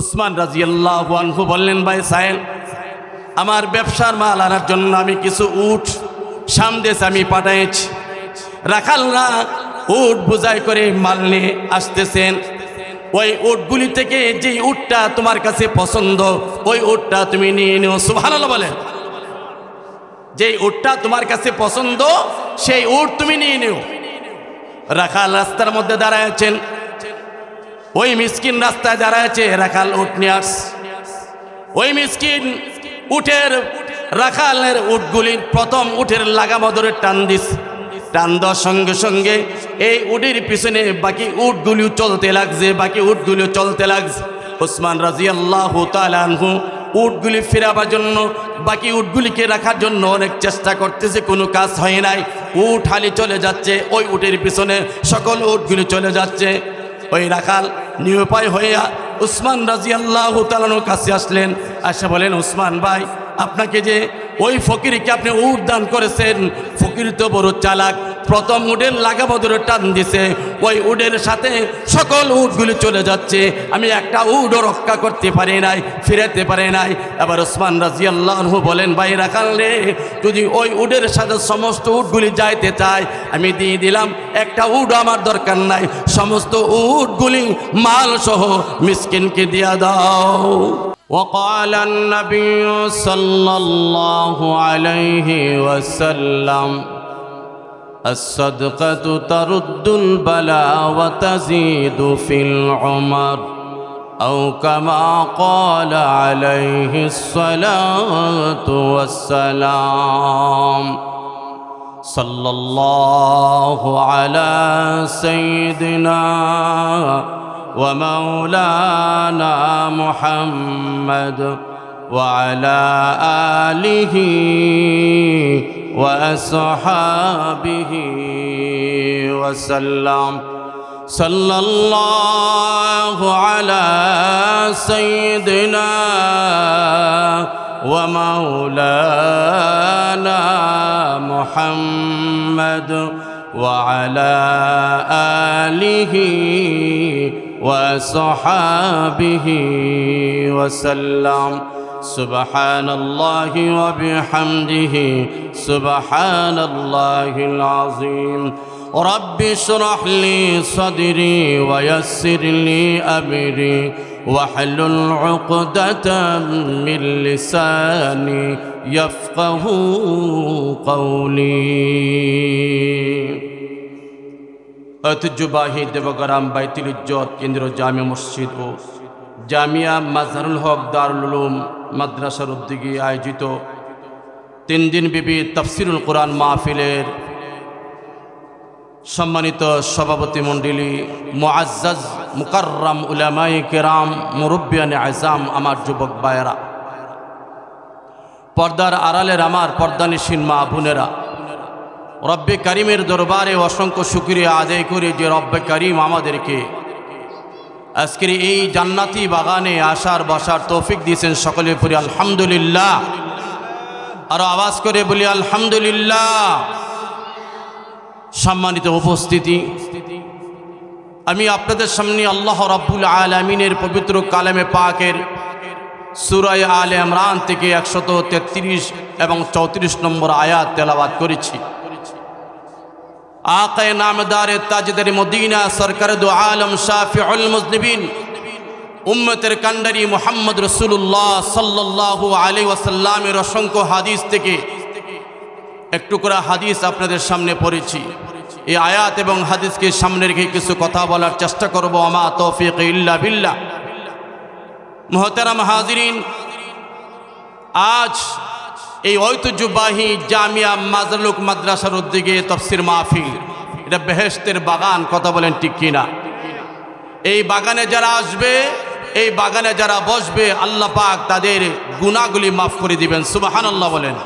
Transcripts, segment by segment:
উসমান রাজিয়াল্লাহ আনহু বললেন, ভাই সাহেল আমার ব্যবসার মাল আনার জন্য আমি কিছু উঠ সামদেশ আমি পাঠাইছি। রাখালরা উট বোঝাই করে মাল নিয়ে আসতেছেন। ওই উটগুলি থেকে যেই উটটা তোমার কাছে পছন্দ, ওই উটটা তুমি নিয়ে নিও। সুভালো বলেন। যেই উটটা তোমার কাছে পছন্দ, সেই উট তুমি নিয়ে নিও। রাখাল রাস্তার মধ্যে দাঁড়ায়ছেন ওই মিসকিন রাস্তায় দাঁড়ায়ছে, রাখাল উট নিয়ে আস। ওই মিসকিন উঠের রাখালের উটগুলির প্রথম উঠের লাগাম ধরে টান দিস। টান দেওয়ার সঙ্গে সঙ্গে এই উটের পিছনে বাকি উটগুলিও চলতে লাগছে, বাকি উটগুলিও চলতে লাগছে। ওসমান রাজি আল্লাহ তালানহু উটগুলি ফেরাবার জন্য, বাকি উটগুলিকে রাখার জন্য অনেক চেষ্টা করতেছে, কোনো কাজ হয় নাই। উট হালি চলে যাচ্ছে, ওই উটের পিছনে সকল উটগুলি চলে যাচ্ছে। ওই রাখাল নিরুপায় হইয়া উসমান রাজি আল্লাহ তালানোর কাছে আসলেন। আসে বলেন, উসমান ভাই, আপনাকে যে ওই ফকিরকে আপনি উট দান করেছেন, ফকির তো বড় চালাক প্রথম উডের লাগাবো ধরে টান দিছে ওই উডের সাথে সকল উটগুলি চলে যাচ্ছে আমি একটা উডও রক্ষা করতে পারি নাই ফিরাতে পারি নাই এবার ওসমান রাজি আল্লাহ বলেন ভাই রাখাল রে যদি ওই উডের সাথে সমস্ত উটগুলি যাইতে চায় আমি দিয়ে দিলাম একটা উড আমার দরকার নাই সমস্ত উটগুলি মাল সহ মিসকিনকে দিয়া দাও وقال النبي صلى الله عليه وسلم الصدقة ترد البلاء وتزيد في العمر أو كما قال عليه الصلاة والسلام. صلى الله على سيدنا ومولانا محمد وعلى آله وأصحابه وسلم. صلى الله على سيدنا ومولانا محمد وعلى آله وصحابه وسلم. سبحان الله وبحمده سبحان الله العظيم رب اشرح لي صدري ويسر لي أمري واحلل عقدة من لساني يفقه قولي ঐতিহ্যবাহী দেবগ্রাম বাইতুল ইজ্জত কেন্দ্র জামে মসজিদ ও জামিয়া মাজহারুল হক দারুল উলুম মাদ্রাসার উদ্যোগে আয়োজিত তিন দিন দিনব্যাপী তফসিরুল কোরআন মাহফিলের সম্মানিত সভাপতি মণ্ডলী মোয়াজ্জাজ মুকাররাম উলামাই কেরাম, মুরব্বিয়ান আজাম আমার যুবক বায়রা পর্দার আড়ালের আমার পর্দানিসীন মা বোনেরা, রব্বে করিমের দরবারে অসংখ্য শুক্রিয়া আদায় করে যে রব্বে করিম আমাদেরকে আজকের এই জান্নাতি বাগানে আসার, বসার তৌফিক দিয়েছেন সকলে পড়ি আলহামদুলিল্লাহ। আরও আওয়াজ করে বলি আলহামদুলিল্লাহ। সম্মানিত উপস্থিতি, আমি আপনাদের সামনে আল্লাহ রাব্বুল আলমিনের পবিত্র কালামে পাকের সুরায় আলে ইমরান থেকে একশত তেত্রিশ এবং চৌত্রিশ নম্বর আয়াত তেলাবাদ করেছি। আকায় নামদারে তাজদের মদিনা সরকার দু আলম শাফিউল মুজনিবিন। উম্মতের কান্ডারি মোহাম্মদ রসুল্লাহ সাল্লাল্লাহু আলী ওয়াসাল্লামের অসংখ্য হাদিস থেকে একটু করে হাদিস আপনাদের সামনে পড়েছি। এই আয়াত এবং হাদিসকে সামনে রেখে কিছু কথা বলার চেষ্টা করব। আমা তৌফিক ইল্লা বিল্লাহ। মোহতারাম হাজিরিন, আজ এই ঐতিহ্যবাহী জামিয়া মাজলুক মাদ্রাসার উদ্যোগে তফসির মাহফিল। এটা বেহেস্তের বাগান, কথা বলেন ঠিক কিনা? এই বাগানে যারা আসবে, এই বাগানে যারা বসবে, আল্লাহ পাক তাদের গুণাগুলি মাফ করে দিবেন সুবাহান আল্লাহ বলেন।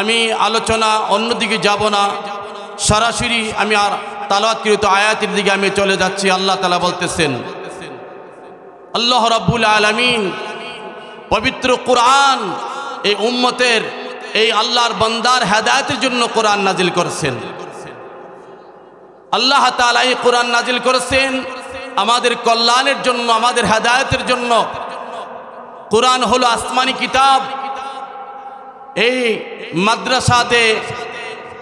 আমি আলোচনা অন্যদিকে যাব না, সরাসরি আমি আর তালাওয়াতকৃত আয়াতের দিকে আমি চলে যাচ্ছি, আল্লাহ তালা বলতেছেন, আল্লাহ রাব্বুল আলমিন পবিত্র কোরআন এই উম্মতের, এই আল্লাহর বন্দার হেদায়তের জন্য কোরআন নাজিল করেছেন। আল্লাহ তালা এই কোরআন নাজিল করেছেন। আমাদের কল্যাণের জন্য, আমাদের হেদায়তের জন্য। কোরআন হলো আসমানি কিতাব। এই মাদ্রাসাতে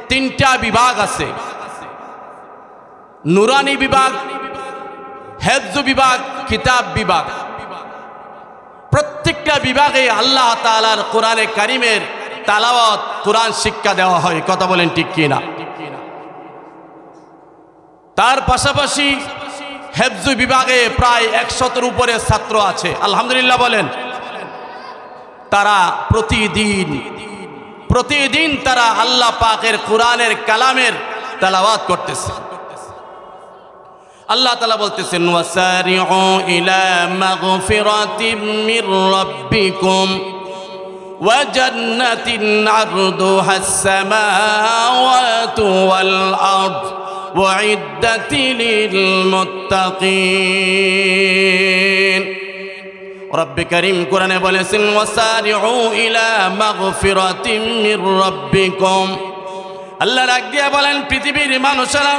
তিনটা বিভাগ আছে। নুরানি বিভাগ, হেফজ বিভাগ, কিতাব বিভাগ। প্রত্যেকটা বিভাগে আল্লাহ তালার কোরআনে কারিমের তালাওয়াত, কোরআন শিক্ষা দেওয়া হয়। কথা বলেন ঠিক কিনা? তার পাশাপাশি হেফজ বিভাগে প্রায় একশতের উপরে ছাত্র আছে। আলহামদুলিল্লাহ বলেন। তারা প্রতিদিন প্রতিদিন তারা আল্লাহ পাকের কোরআনের কালামের তালাওয়াত করতেছে। আল্লাহ তালা বলতেছেন ওয়াসারিউ ইলা মাগফিরাতিম মির রাব্বিকুম وجنة عرضها السماوات والأرض وعدت للمتقين رب كريم قرآن বলেছেন وسارعوا إلى مغفرة من ربكم আল্লাহ রাগ দিয়া বলেন পৃথিবীর মানুষেরা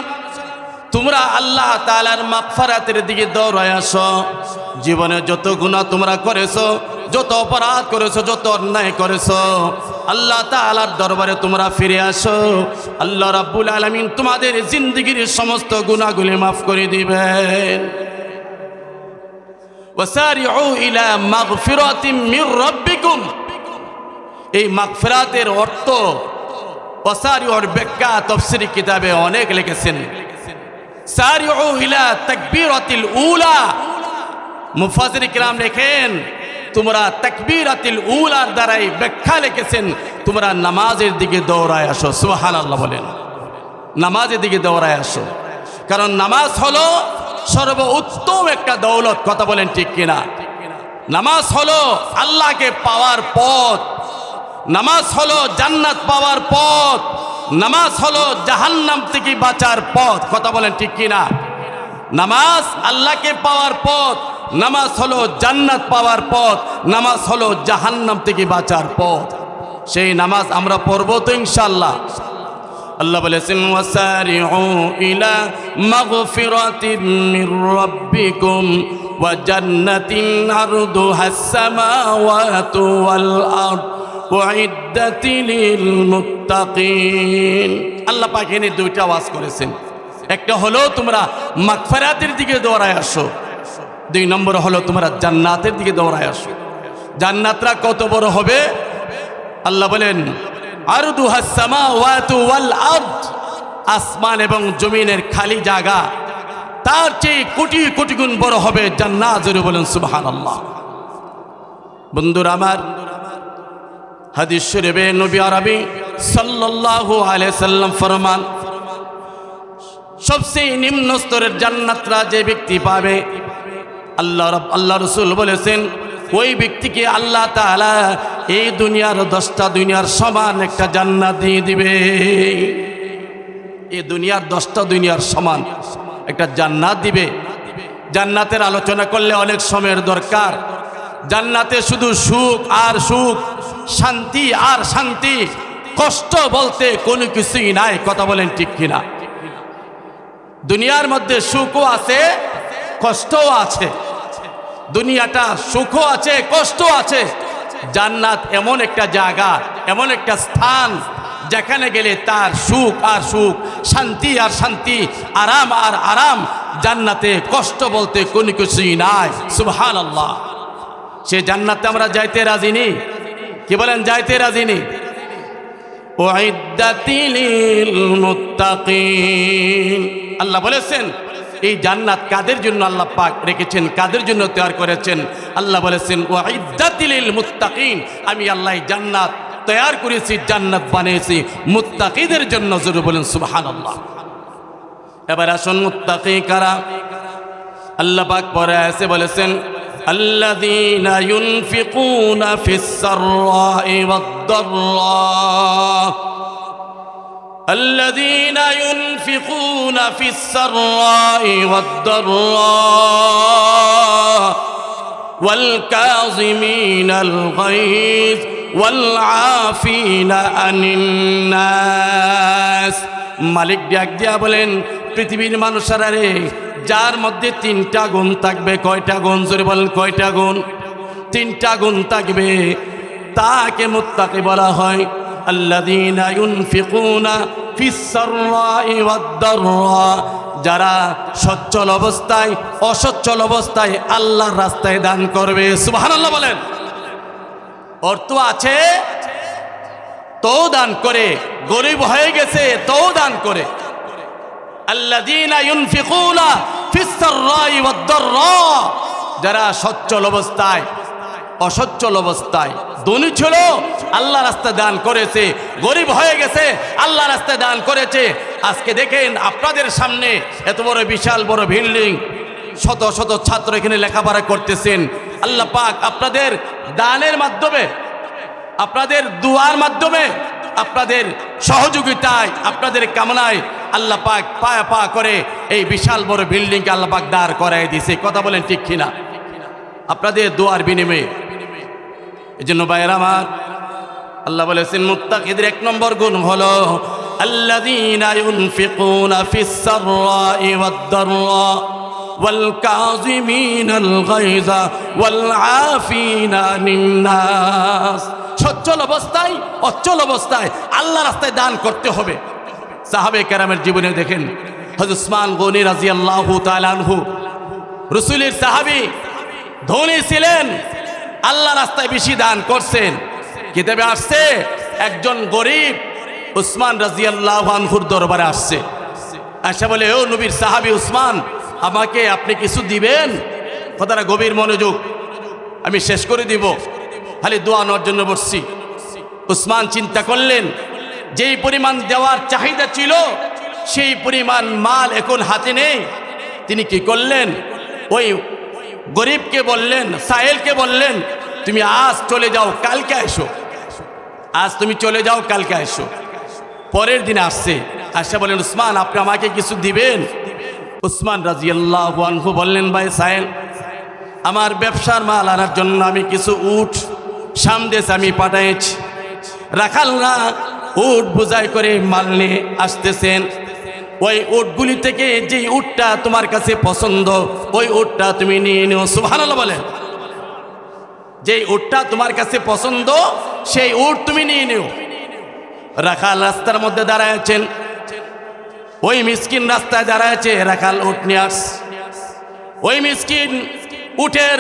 তোমরা আল্লাহ তালার মাগফারাতের দিকে দৌড়ায় আসো। জীবনে যত গুণা তোমরা করেছ, যত অপরাধ করেছ, যত অন্যায় করেছ, আল্লাহ তালার দরবারে তোমরা ফিরে আসো। আল্লাহ রাব্বুল আলমিন তোমাদের জিন্দগির সমস্ত গুণাগুলি মাফ করে দিবেন। এই মাগফিরাতের অর্থ, ওয়াসারিউর ব্যাখ্যা তফসিরি কিতাবে অনেক লিখেছেন। সারিউ ইলা তাকবীরাতিল উলা। মুফাসির কিরাম লেখেন, তোমরা তাকবীরাতিল উলার দ্বারাই ব্যাখ্যা লিখেছেন, তোমরা নামাজের দিকে দৌড়ায় আসো। সুবহানাল্লাহ বলেন। নামাজের দিকে দৌড়ায় আসো। কারণ নামাজ হলো সর্ব উত্তম একটা দৌলত, কথা বলেন ঠিক কিনা? নামাজ হলো আল্লাহকে পাওয়ার পথ। নামাজ হলো জান্নাত পাওয়ার পথ। নামাজ হলো জাহান্নাম থেকে বাঁচার পথ। কথা বলেন ঠিক কিনা? নামাজ আল্লাহকে পাওয়ার পথ, নামাজ হলো জান্নাত পাওয়ার পথ, নামাজ হলো জাহান্নাম থেকে বাঁচার পথ। সেই নামাজ আমরা পড়ব তো ইনশাল্লাহ আল্লাহ বলেছেন, ওয়াসারিউ ইলা আল্লাহ পাক এনে দুইটা ওয়াজ করেছেন। একটা হলো, তোমরা মাগফিরাতের দিকে দৌড়ায় আসো। দুই নম্বর হলো, তোমরা জান্নাতের দিকে দৌড়ায় আসো। জান্নাতরা কত বড় হবে? আল্লাহ বলেন আরদ। আসমান এবং জমিনের খালি জায়গা, তার চেয়ে কোটি কোটি গুণ বড় হবে জান্নাত বলেন সুবহানাল্লাহ। বন্ধুরা আমার হাদিস শরীফে নবী আরবি সাল্লাল্লাহু আলাইহি সাল্লাম ফরমান, সবচেয়ে নিম্ন স্তরের জান্নাতরা যে ব্যক্তি পাবে, আল্লাহ আল্লাহ রসুল বলেছেন, ওই ব্যক্তিকে আল্লাহ তাআলা এই দুনিয়ার দশটা দুনিয়ার সমান একটা জান্নাত দিয়ে দিবে। এই দুনিয়ার দশটা দুনিয়ার সমান একটা জান্নাত দিবে। জান্নাতের আলোচনা করলে অনেক সময়ের দরকার। জান্নাতে শুধু সুখ আর সুখ শান্তি আর শান্তি। কষ্ট বলতে কোনো কিছুই নাই, কথা বলেন ঠিক কিনা? দুনিয়ার মধ্যে সুখও আছে, কষ্টও আছে। দুনিয়াটা সুখও আছে কষ্ট আছে। জান্নাত এমন একটা জায়গা, এমন একটা স্থান, যেখানে গেলে তার সুখ আর সুখ, শান্তি আর শান্তি, আরাম আর আরাম, জান্নাতে কষ্ট বলতে কোনো কিছুই নাই। সুবহান আল্লাহ সে জান্নাতে আমরা যাইতে রাজি নি কি বলেন, যাইতে রাজি নি? আল্লাহ বলেছেন, এই জান্নাত কাদের জন্য আল্লাহ পাক রেখেছেন, কাদের জন্য তৈরি করেছেন? আল্লাহ বলেছেন ও ইদ্দাতিল মুত্তাকিন। আমি আল্লাহ জান্নাত তৈরি করেছি, জান্নাত বানিয়েছি, মুত্তাকিদের জন্য জরুর বলেন সুবহান আল্লাহ এবার আসুন, মুত্তাকি কারা? আল্লাহ পাক পরে এসে বলেছেন الذين ينفقون في السراء والضراء الذين ينفقون في السراء والضراء والكاظمين الغيظ والعافين عن الناس মালিক ডাক দিয়া বলেন পৃথিবীর মানুষেরা রে যার মধ্যে তিনটা গুণ থাকবে, কয়টা গুণ? জোরে বলেন, কয়টা গুণ? তিনটা গুণ থাকবে। তাকে মুত্তাকি বলা হয়, আল্লাযীনা ইউনফিকুনা ফিস-সাররাই ওয়াদ-দাররা। যারা সচ্ছল অবস্থায়, অসচ্ছল অবস্থায় আল্লাহর রাস্তায় দান করবে। সুবহানাল্লাহ বলেন। অর্থ আছে তো দান করে, গরিব হয়ে গেছে তো দান করে। আল্লাযীনা ইউনফিকুনা ফিস-সাররাই ওয়াদ-দাররা। যারা সচ্ছল অবস্থায়, অসচ্ছল অবস্থায় ধনী ছিল, আল্লাহ রাস্তায় দান করেছে, গরিব হয়ে গেছে, আল্লাহ রাস্তায় দান করেছে। আজকে দেখেন আপনাদের সামনে এত বড় বিশাল বড় বিল্ডিং, শত শত ছাত্র এখানে লেখাপড়া করতেছেন। আল্লাহ পাক আপনাদের দানের মাধ্যমে, আপনাদের দুয়ার মাধ্যমে, আপনাদের সহযোগিতায়, আপনাদের কামনায় আল্লাহ পাক পায়া পা করে এই বিশাল বড় বিল্ডিংকে আল্লাহ পাক দাঁড় করাই দিয়েছে কথা বলেন ঠিক কিনা আপনাদের দোয়ার বিনিময়ে এই জন্য ভাইয়ের আমার আল্লাহ বলেছেন মুত্তাকিদের এক নম্বর গুণ হলো الذين ينفقون في السراء والضراء والكاظمين الغيظ والعافين عن الناس সচ্ছল অবস্থায় অচল অবস্থায় আল্লাহ রাস্তায় দান করতে হবে সাহাবে কেরামের জীবনে দেখেন হজরত উসমান গনি রাজি আল্লাহ তালানহু রসুলের সাহাবি ধনী ছিলেন, আল্লাহ রাস্তায় বেশি দান করছেন। কিতাবে আসছে, একজন গরিব উসমান রাজি আল্লাহ আনহুর দরবারে আসছে। আশা বলে, ও নবীর সাহাবি উসমান, আমাকে আপনি কিছু দিবেন? কথাটা গভীর মনোযোগ। আমি শেষ করে দিব। খালি দোয়া নেওয়ার জন্য বসছি। উসমান চিন্তা করলেন যেই পরিমাণ দেওয়ার চাহিদা ছিল, সেই পরিমাণ মাল এখন হাতে নেই। তিনি কি করলেন? ওই গরিবকে বললেন, সাহেলকে বললেন, তুমি আজ চলে যাও, কালকে এসো। আজ তুমি চলে যাও, কালকে এসো। পরের দিন আসছে। আসে বলেন, উসমান, আপনি আমাকে কিছু দিবেন? উসমান রাজিয়াল্লাহ আনহু বললেন, ভাই সাহেল, আমার ব্যবসার মাল আনার জন্য আমি কিছু উঠ সামদেশ আমি পাঠাইছি। রাখালরা উট বোঝাই করে মাল নিয়ে আসতেছেন। ওই উটগুলি থেকে যেই উটটা তোমার কাছে পছন্দ, ওই উটটা তুমি নিয়ে নিও। সুভানাল বলেন। যেই উটটা তোমার কাছে পছন্দ, সেই উট তুমি নিয়ে নিও। রাখাল রাস্তার মধ্যে দাঁড়ায়ছেন ওই মিসকিন রাস্তায় দাঁড়ায়ছে রাখাল উট নিয়ে আস। ওই মিসকিন উঠের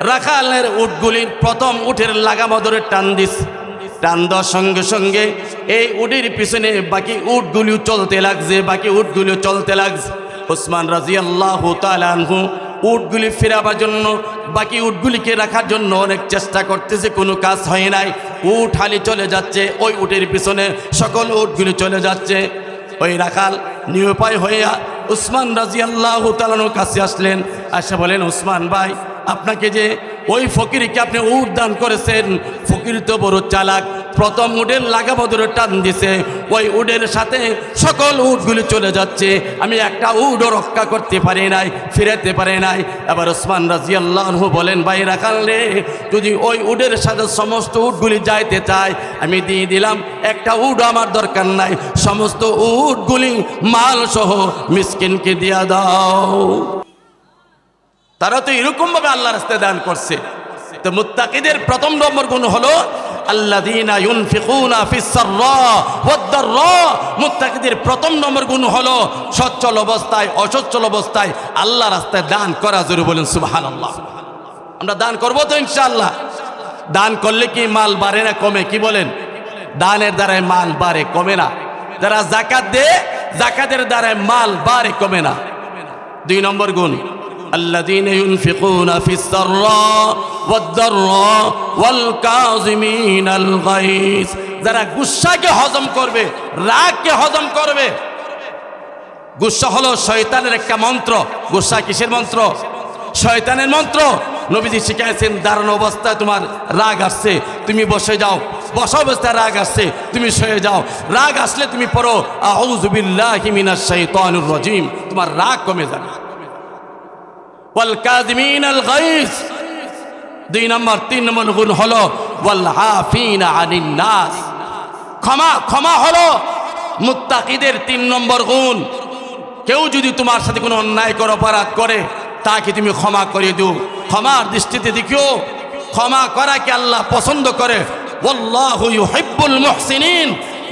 রাখালের উটগুলির প্রথম উঠের লাগাম ধরে টান দিস। টান দেওয়ার সঙ্গে সঙ্গে এই উটের পিছনে বাকি উটগুলিও চলতে লাগছে, বাকি উটগুলিও চলতে লাগছে। ওসমান রাজি আল্লাহ তালহু উটগুলি ফেরাবার জন্য, বাকি উটগুলিকে রাখার জন্য অনেক চেষ্টা করতেছে, কোনো কাজ হয় নাই। উট হালি চলে যাচ্ছে, ওই উটের পিছনে সকল উটগুলি চলে যাচ্ছে। ওই রাখাল নিরুপায় হইয়া উসমান রাজি আল্লাহ তালানোর কাছে আসলেন, আসে বলেন উসমান ভাই আপনাকে যে ওই ফকিরকে আপনি উট দান করেছেন, ফকির তো বড় চালাক। প্রথম উডের লাগাবো ধরে টান দিছে, ওই উডের সাথে সকল উটগুলি চলে যাচ্ছে। আমি একটা উডও রক্ষা করতে পারি নাই, ফিরাতে পারি নাই। এবার ওসমান রাজি আল্লাহ বলেন ভাই রাখাল রে যদি ওই উডের সাথে সমস্ত উটগুলি যাইতে চায়, আমি দিয়ে দিলাম, একটা উড আমার দরকার নাই। সমস্ত উটগুলি মাল সহ মিসকিনকে দিয়া দাও। তারা তো এরকমভাবে আল্লাহ রাস্তায় দান করছে। তো মুত্তাকিদের প্রথম নম্বর গুণ হলো মুত্তাকিদের প্রথম নম্বর গুণ হলো, সচ্ছল অবস্থায়, অসচ্ছল অবস্থায় আল্লাহ রাস্তায় দান করা জরুরি বলেন সুবহানাল্লাহ। আমরা দান করব তো ইনশাআল্লাহ। দান করলে কি মাল বাড়ে না কমে? কি বলেন? দানের দ্বারায় মাল বাড়ে, কমে না। যারা জাকাত দেয়, জাকাতের দ্বারায় মাল বাড়ে, কমে না। দুই নম্বর গুণ الذين ينفقون في السراء والضراء والكاظمين الغيظ যারা গুসাকে হজম করবে রাগকে হজম করবে গুসা হলো শয়তানের একটা মন্ত্র গুসা কিসের মন্ত্র শয়তানের মন্ত্র নবীজি শিখাইছেন দারুণ অবস্থায় তোমার রাগ আসছে তুমি বসে যাও বসা অবস্থায় রাগ আসছে তুমি শুয়ে যাও রাগ আসলে তুমি পড়ো আউযু বিল্লাহি মিনাশ শাইতানির রাজিম তোমার রাগ কমে যাবে ওয়াল আল দুই নম্বর, তিন নম্বর হাফিনা ক্ষমা ক্ষমা তিন নম্বর গুণ। কেউ যদি তোমার সাথে কোনো অন্যায় করে, অপরাধ করে, তাকে তুমি ক্ষমা করে দিও। ক্ষমার দৃষ্টিতে দেখিও, ক্ষমা করাকে আল্লাহ পছন্দ করে।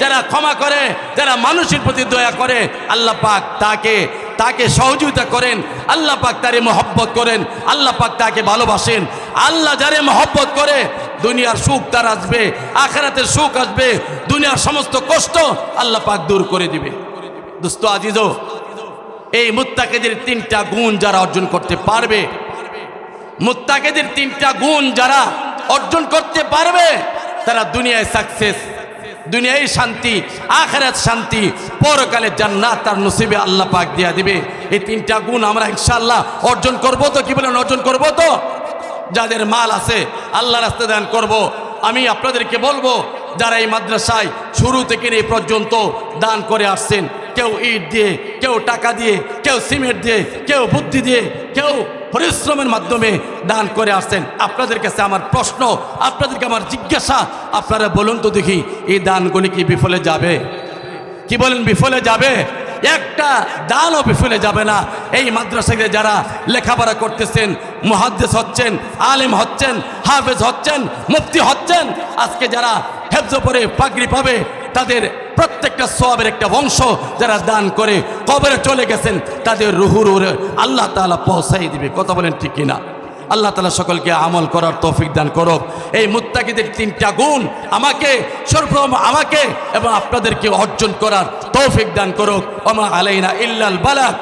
যারা ক্ষমা করে, যারা মানুষের প্রতি দয়া করে, আল্লাহ পাক তাকে তাকে সহযোগিতা করেন, আল্লাহ পাক তারে মহব্বত করেন, আল্লাহ পাক তাকে ভালোবাসেন। আল্লাহ যারে মহব্বত করে, দুনিয়ার সুখ তার আসবে, আখেরাতের সুখ আসবে, দুনিয়ার সমস্ত কষ্ট আল্লাহ পাক দূর করে দিবে। দোস্ত আজিজ এই মুত্তাকেদের তিনটা গুণ যারা অর্জন করতে পারবে, মুত্তাকেদের তিনটা গুণ যারা অর্জন করতে পারবে, তারা দুনিয়ায় সাকসেস দুনিয়ায় শান্তি, আখেরাত শান্তি, পরকালে জান্নাত তার নসিবে আল্লাহ পাক দিয়া দিবে। এই তিনটা গুণ আমরা ইনশাআল্লাহ অর্জন করব তো, কি বলেন অর্জন করব তো? যাদের মাল আছে, আল্লাহ রাস্তা দান করব। আমি আপনাদেরকে বলব, যারা এই মাদ্রাসায় শুরু থেকে এই পর্যন্ত দান করে আসছেন, কেউ ইট দিয়ে, কেউ টাকা দিয়ে, কেউ সিমেন্ট দিয়ে, কেউ বুদ্ধি দিয়ে, কেউ পরিশ্রমের মাধ্যমে দান করে আসছেন। আপনাদের কাছে আমার প্রশ্ন, আপনাদেরকে আমার জিজ্ঞাসা, আপনারা বলুন তো দেখি, এই দানগুলি কি বিফলে যাবে? কি বলেন, বিফলে যাবে? একটা দানও বিফলে যাবে না। এই মাদ্রাসাকে যারা লেখাপড়া করতেছেন, মুহাদ্দেস হচ্ছেন, আলেম হচ্ছেন, হাফেজ হচ্ছেন, মুফতি হচ্ছেন, আজকে যারা হেফজ পরে পাগড়ি পাবে তাদের প্রত্যেকটা সবের একটা বংশ যারা দান করে কবরে চলে গেছেন, তাদের রুহুর উরে আল্লাহ তালা পৌঁছাই দিবে। কথা বলেন ঠিক কিনা? আল্লাহ তালা সকলকে আমল করার তৌফিক দান করো এই মুত্তাকিদের তিনটা গুণ আমাকে, সর্বপ্রথম আমাকে এবং আপনাদেরকে অর্জন করার তৌফিক দান করুক। ওমা আলাইনা ইল্লাল বালাক